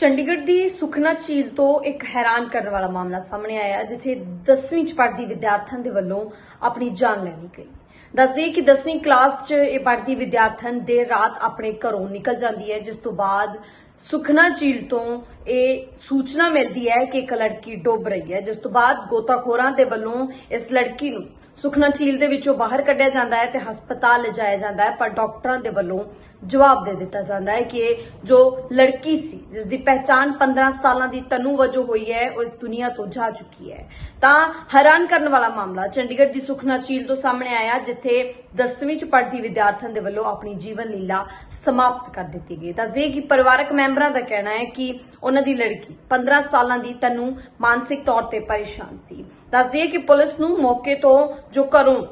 ਚੰਡੀਗੜ੍ਹ ਦੀ ਸੁਖਨਾ ਝੀਲ ਤੋਂ ਇੱਕ ਹੈਰਾਨ ਕਰਨ ਵਾਲਾ ਮਾਮਲਾ ਸਾਹਮਣੇ ਆਇਆ ਜਿੱਥੇ 10ਵੀਂ ਚ ਪੜ੍ਹਦੀ ਵਿਦਿਆਰਥਣ ਦੇ ਵੱਲੋਂ ਆਪਣੀ ਜਾਨ ਲੈ ਲਈ ਗਈ। ਦੱਸਦੇ ਕਿ 10ਵੀਂ ਕਲਾਸ 'ਚ ਇਹ ਪੜ੍ਹਦੀ ਵਿਦਿਆਰਥਣ ਦੇਰ ਰਾਤ ਆਪਣੇ ਘਰੋਂ ਨਿਕਲ ਜਾਂਦੀ ਹੈ, ਜਿਸ ਤੋਂ ਬਾਅਦ ਸੁਖਨਾ ਝੀਲ ਤੋਂ ਇਹ ਸੂਚਨਾ ਮਿਲਦੀ ਹੈ ਕਿ ਇੱਕ ਲੜਕੀ ਡੁੱਬ ਰਹੀ ਹੈ, ਜਿਸ ਤੋਂ ਬਾਅਦ ਗੋਤਾਖੋਰਾਂ ਦੇ ਵੱਲੋਂ ਇਸ ਲੜਕੀ ਨੂੰ ਸੁਖਨਾ ਝੀਲ ਦੇ ਵਿੱਚੋਂ ਬਾਹਰ ਕੱਢਿਆ ਜਾਂਦਾ ਹੈ ਤੇ ਹਸਪਤਾਲ ਲਿਜਾਇਆ ਜਾਂਦਾ ਹੈ, ਪਰ ਡਾਕਟਰਾਂ ਦੇ ਵੱਲੋਂ ਜਵਾਬ ਦੇ ਦਿੱਤਾ ਜਾਂਦਾ ਹੈ ਕਿ ਜੋ ਲੜਕੀ ਸੀ, ਜਿਸ ਦੀ ਪਹਿਚਾਣ 15 ਸਾਲਾਂ ਦੀ ਤਨੂ ਵਜੋਂ ਹੋਈ ਹੈ, ਉਹ ਇਸ ਦੁਨੀਆ ਤੋਂ ਜਾ ਚੁੱਕੀ ਹੈ। ਤਾਂ ਹੈਰਾਨ ਕਰਨ ਵਾਲਾ ਮਾਮਲਾ ਚੰਡੀਗੜ੍ਹ ਦੀ ਸੁਖਨਾ ਝੀਲ ਤੋਂ ਸਾਹਮਣੇ ਆਇਆ, ਜਿੱਥੇ 10ਵੀਂ ਚ ਪੜ੍ਹਦੀ ਵਿਦਿਆਰਥਣ ਦੇ ਵੱਲੋਂ ਆਪਣੀ ਜੀਵਨ ਲੀਲਾ ਸਮਾਪਤ ਕਰ ਦਿੱਤੀ ਗਈ। ਦੱਸਦੇ ਕਿ ਪਰਿਵਾਰਕ ਮੈਂਬਰਾਂ ਦਾ ਕਹਿਣਾ ਹੈ ਕਿ ਉਹਨਾਂ ਦੀ ਲੜਕੀ 15 ਸਾਲਾਂ ਦੀ ਤਨੂ ਮਾਨਸਿਕ ਤੌਰ ਤੇ ਪਰੇਸ਼ਾਨ ਸੀ। ਦੱਸਦੇ ਕਿ ਪੁਲਿਸ ਨੂੰ ਮੌਕੇ ਤੋਂ ਜੋ ਘਰੋਂ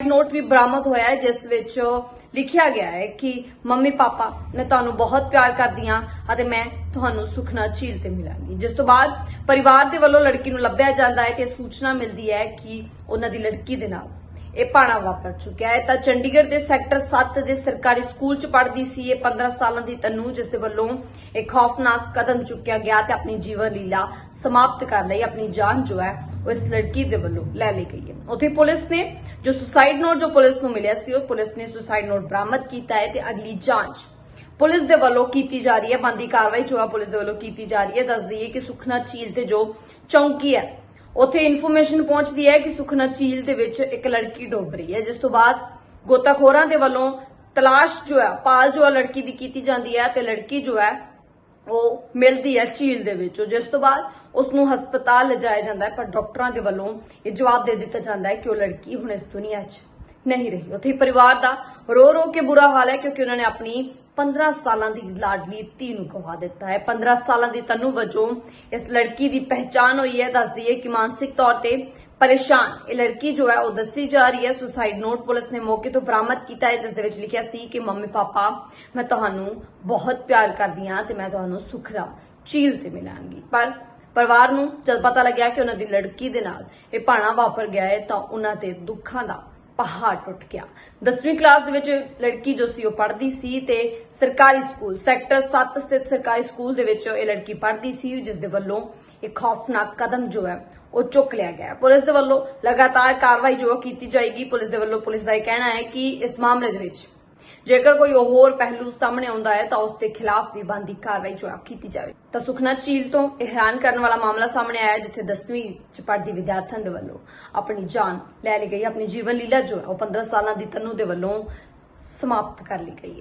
ਨੋਟ ਵੀ ਬਰਾਮਦ ਹੋਇਆ ਹੈ, ਜਿਸ ਵਿੱਚ ਲਿਖਿਆ ਗਿਆ ਹੈ ਕਿ ਮੰਮੀ ਪਾਪਾ, ਮੈਂ ਤੁਹਾਨੂੰ ਬਹੁਤ ਪਿਆਰ ਕਰਦੀ ਹਾਂ ਅਤੇ ਮੈਂ ਤੁਹਾਨੂੰ ਸੁਖਨਾ ਝੀਲ ਤੇ ਮਿਲਾਂਗੀ। ਜਿਸ ਤੋਂ ਬਾਅਦ ਪਰਿਵਾਰ ਦੇ ਵੱਲੋਂ ਲੜਕੀ ਨੂੰ ਲੱਭਿਆ ਜਾਂਦਾ ਹੈ ਤੇ ਸੂਚਨਾ ਮਿਲਦੀ ਹੈ ਕਿ ਉਹਨਾਂ ਦੀ ਲੜਕੀ ਦੇ ਨਾਲ ਇਹ ਪਾਣਾ ਵਾਪਰ ਚੁੱਕਿਆ ਹੈ। ਤਾਂ ਚੰਡੀਗੜ੍ਹ ਦੇ ਸੈਕਟਰ 7 ਦੇ ਸਰਕਾਰੀ ਸਕੂਲ ਚ ਪੜ੍ਹਦੀ ਸੀ ਇਹ 15 ਸਾਲਾਂ ਦੀ ਤਨੂ, ਜਿਸ ਦੇ ਵੱਲੋਂ ਇੱਕ ਖੌਫਨਾਕ ਕਦਮ ਚੁੱਕਿਆ ਗਿਆ ਤੇ ਆਪਣੀ ਜੀਵਨ ਲੀਲਾ ਸਮਾਪਤ ਕਰਨ ਲਈ ਆਪਣੀ ਜਾਨ ਜੋ ਹੈ, ਉਹ ਇਸ ਲੜਕੀ ਦੇ ਵੱਲੋਂ ਲੈ ਲਈ ਗਈ ਹੈ। ਉੱਥੇ ਪੁਲਿਸ ਨੇ ਜੋ ਸੁਸਾਈਡ ਨੋਟ ਜੋ ਪੁਲਿਸ ਨੂੰ ਮਿਲਿਆ ਸੀ, ਉਹ ਪੁਲਿਸ ਨੇ ਸੁਸਾਈਡ ਨੋਟ ਬਰਾਮਦ ਕੀਤਾ ਹੈ ਤੇ ਅਗਲੀ ਜਾਂਚ ਪੁਲਿਸ ਦੇ ਵੱਲੋਂ ਕੀਤੀ ਜਾ ਰਹੀ ਹੈ। ਬੰਦੀ ਕਾਰਵਾਈ ਜੋ ਹੈ ਪੁਲਿਸ ਦੇ ਵੱਲੋਂ ਕੀਤੀ ਜਾ ਰਹੀ ਹੈ। ਦੱਸ ਦਈਏ ਕਿ ਸੁਖਨਾ ਝੀਲ ਤੇ ਜੋ ਚੌਂਕੀ ਹੈ ਉੱਥੇ ਇਨਫੋਰਮੇਸ਼ਨ ਪਹੁੰਚਦੀ ਹੈ ਕਿ ਸੁਖਨਾ ਝੀਲ ਦੇ ਵਿੱਚ ਇੱਕ ਲੜਕੀ ਡੁੱਬ ਰਹੀ ਹੈ, ਜਿਸ ਤੋਂ ਬਾਅਦ ਗੋਤਾਖੋਰਾਂ ਦੇ ਵੱਲੋਂ ਤਲਾਸ਼ ਜੋ ਹੈ, ਪਾਲ ਜੋ ਹੈ ਲੜਕੀ ਦੀ ਕੀਤੀ ਜਾਂਦੀ ਹੈ ਤੇ ਲੜਕੀ ਜੋ ਹੈ, ਉਹ ਮਿਲਦੀ ਹੈ ਝੀਲ ਦੇ ਵਿੱਚ। ਜਿਸ ਤੋਂ ਬਾਅਦ ਉਸ ਨੂੰ ਹਸਪਤਾਲ ਲਿਜਾਇਆ ਜਾਂਦਾ ਹੈ, ਪਰ ਡਾਕਟਰਾਂ ਦੇ ਵੱਲੋਂ ਇਹ ਜਵਾਬ ਦੇ ਦਿੱਤਾ ਜਾਂਦਾ ਹੈ ਕਿ ਉਹ ਲੜਕੀ ਹੁਣ ਇਸ ਦੁਨੀਆ 'ਚ ਨਹੀਂ ਰਹੀ। ਉੱਥੇ ਪਰਿਵਾਰ ਦਾ ਰੋ ਰੋ ਕੇ ਬੁਰਾ ਹਾਲ ਹੈ ਕਿਉਂਕਿ ਉਹਨਾਂ ਨੇ ਆਪਣੀ 15 ਸਾਲਾਂ ਦੀ ਲਾਡਲੀ ਧੀ ਨੂੰ ਗਵਾ ਦਿੱਤਾ ਹੈ। 15 ਸਾਲਾਂ ਦੀ ਤਨੂ ਵਜੋਂ ਇਸ ਲੜਕੀ ਦੀ ਪਹਿਚਾਣ ਹੋਈ ਹੈ। ਦੱਸਦੀ ਹੈ ਕਿ ਮਾਨਸਿਕ ਤੌਰ ਤੇ ਪਰੇਸ਼ਾਨ। ਇਹ ਲੜਕੀ ਜੋ ਹੈ, ਉਹ ਦੱਸੀ ਜਾ ਰਹੀ ਹੈ। ਸੁਸਾਈਡ ਨੋਟ ਪੁਲਿਸ ਨੇ ਮੌਕੇ ਤੋਂ ਬਰਾਮਦ ਕੀਤਾ ਹੈ, ਜਿਸ ਦੇ ਵਿੱਚ ਲਿਖਿਆ ਸੀ ਕਿ, ਮੰਮੀ, ਪਾਪਾ, ਮੈਂ ਤੁਹਾਨੂੰ ਬਹੁਤ ਪਿਆਰ ਕਰਦੀ ਹਾਂ ਤੇ ਮੈਂ ਤੁਹਾਨੂੰ ਸੁਖਰਾ ਝੀਲ ਤੇ ਮਿਲਾਂਗੀ। ਪਰ ਪਰਿਵਾਰ ਨੂੰ ਜਦ ਪਤਾ ਲੱਗਿਆ ਕਿ ਉਹਨਾਂ ਦੀ ਲੜਕੀ ਦੇ ਨਾਲ ਇਹ ਭਾਣਾ ਵਾਪਰ ਗਿਆ ਹੈ, ਤਾਂ ਉਹਨਾਂ ਤੇ ਦੁੱਖਾਂ ਦਾ ਪਹਾੜ ਟੁੱਟ ਗਿਆ। 10ਵੀਂ ਕਲਾਸ ਦੇ ਵਿੱਚ ਲੜਕੀ ਜੋ ਸੀ ਉਹ ਪੜ੍ਹਦੀ ਸੀ ਤੇ ਸਰਕਾਰੀ ਸਕੂਲ, ਸੈਕਟਰ 7 ਸਥਿਤ ਸਰਕਾਰੀ ਸਕੂਲ ਦੇ ਵਿੱਚ ਇਹ ਲੜਕੀ ਪੜ੍ਹਦੀ ਸੀ, ਜਿਸ ਦੇ ਵੱਲੋਂ ਇੱਕ ਖੌਫਨਾਕ ਕਦਮ ਜੋ ਹੈ ਉਹ ਚੁੱਕ ਲਿਆ ਗਿਆ ਪੁਲਿਸ ਦੇ ਵੱਲੋਂ ਲਗਾਤਾਰ ਕਾਰਵਾਈ ਜੋ ਕੀਤੀ ਜਾਏਗੀ। ਪੁਲਿਸ ਦੇ ਵੱਲੋਂ ਪੁਲਿਸ ਦਾ ਇਹ ਕਹਿਣਾ ਹੈ ਕਿ ਇਸ ਮਾਮਲੇ ਦੇ ਵਿੱਚ ਜੇਕਰ ਕੋਈ ਹੋਰ ਪਹਿਲੂ ਸਾਹਮਣੇ ਆਉਂਦਾ ਹੈ ਤਾਂ ਉਸ ਦੇ ਖਿਲਾਫ ਵੀ ਬਣਦੀ ਕਾਰਵਾਈ ਜੋ ਹੈ ਕੀਤੀ ਜਾਵੇ। ਤਾਂ ਸੁਖਨਾ ਝੀਲ ਤੋਂ ਹੈਰਾਨ ਕਰਨ ਵਾਲਾ ਮਾਮਲਾ ਸਾਹਮਣੇ ਆਇਆ ਹੈ, ਜਿੱਥੇ 10ਵੀਂ ਚ ਪੜ੍ਹਦੀ ਵਿਦਿਆਰਥਣ ਦੇ ਵੱਲੋਂ ਆਪਣੀ ਜਾਨ ਲੈ ਲਈ ਗਈ ਆਪਣੀ ਜੀਵਨ ਲੀਲਾ ਜੋ ਹੈ ਉਹ 15 ਸਾਲਾਂ ਦੀ ਤਨੂ ਦੇ ਵੱਲੋਂ ਸਮਾਪਤ ਕਰ ਲਈ ਗਈ ਹੈ।